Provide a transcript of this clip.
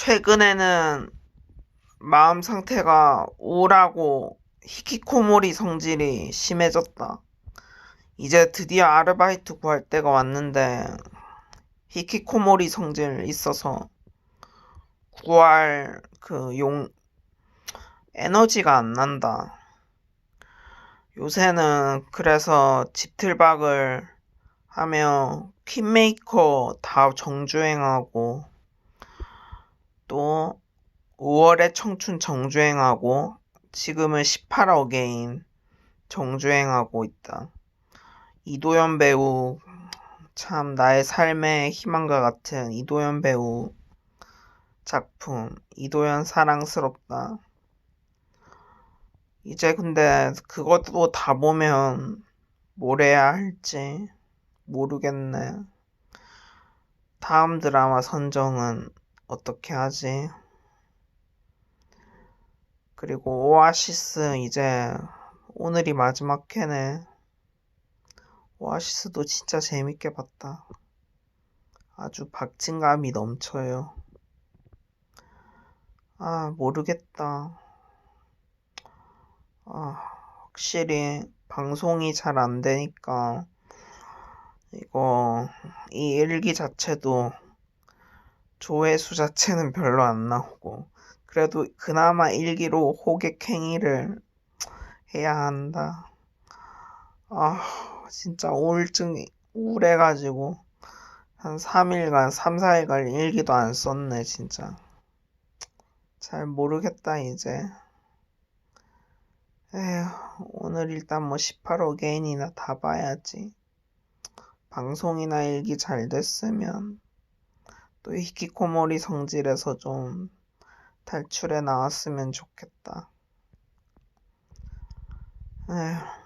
최근에는 마음 상태가 우울하고 히키코모리 성질이 심해졌다. 이제 드디어 아르바이트 구할 때가 왔는데 히키코모리 성질 있어서 구할 그 용 에너지가 안 난다. 요새는 그래서 집틀박을 하며 퀸메이커 다 정주행하고 또 5월에 청춘 정주행하고 지금은 18 어게인 정주행하고 있다. 이도현 배우 참 나의 삶의 희망과 같은 이도현 배우 작품 이도현 사랑스럽다. 이제 근데 그것도 다 보면 뭘 해야 할지 모르겠네. 다음 드라마 선정은 어떻게 하지? 그리고 오아시스 이제 오늘이 마지막 회네. 오아시스도 진짜 재밌게 봤다. 아주 박진감이 넘쳐요. 아, 모르겠다. 아, 확실히 방송이 잘 안 되니까 이거 이 일기 자체도 조회수 자체는 별로 안 나오고 그래도 그나마 일기로 호객행위를 해야 한다. 아, 진짜 우울증이 우울해가지고 한 3일간, 3, 4일간 일기도 안 썼네, 진짜. 잘 모르겠다, 이제. 에휴, 오늘 일단 뭐 18어게인이나 다 봐야지. 방송이나 일기 잘 됐으면 또 히키코모리 성질에서 좀 탈출해 나왔으면 좋겠다. 에휴.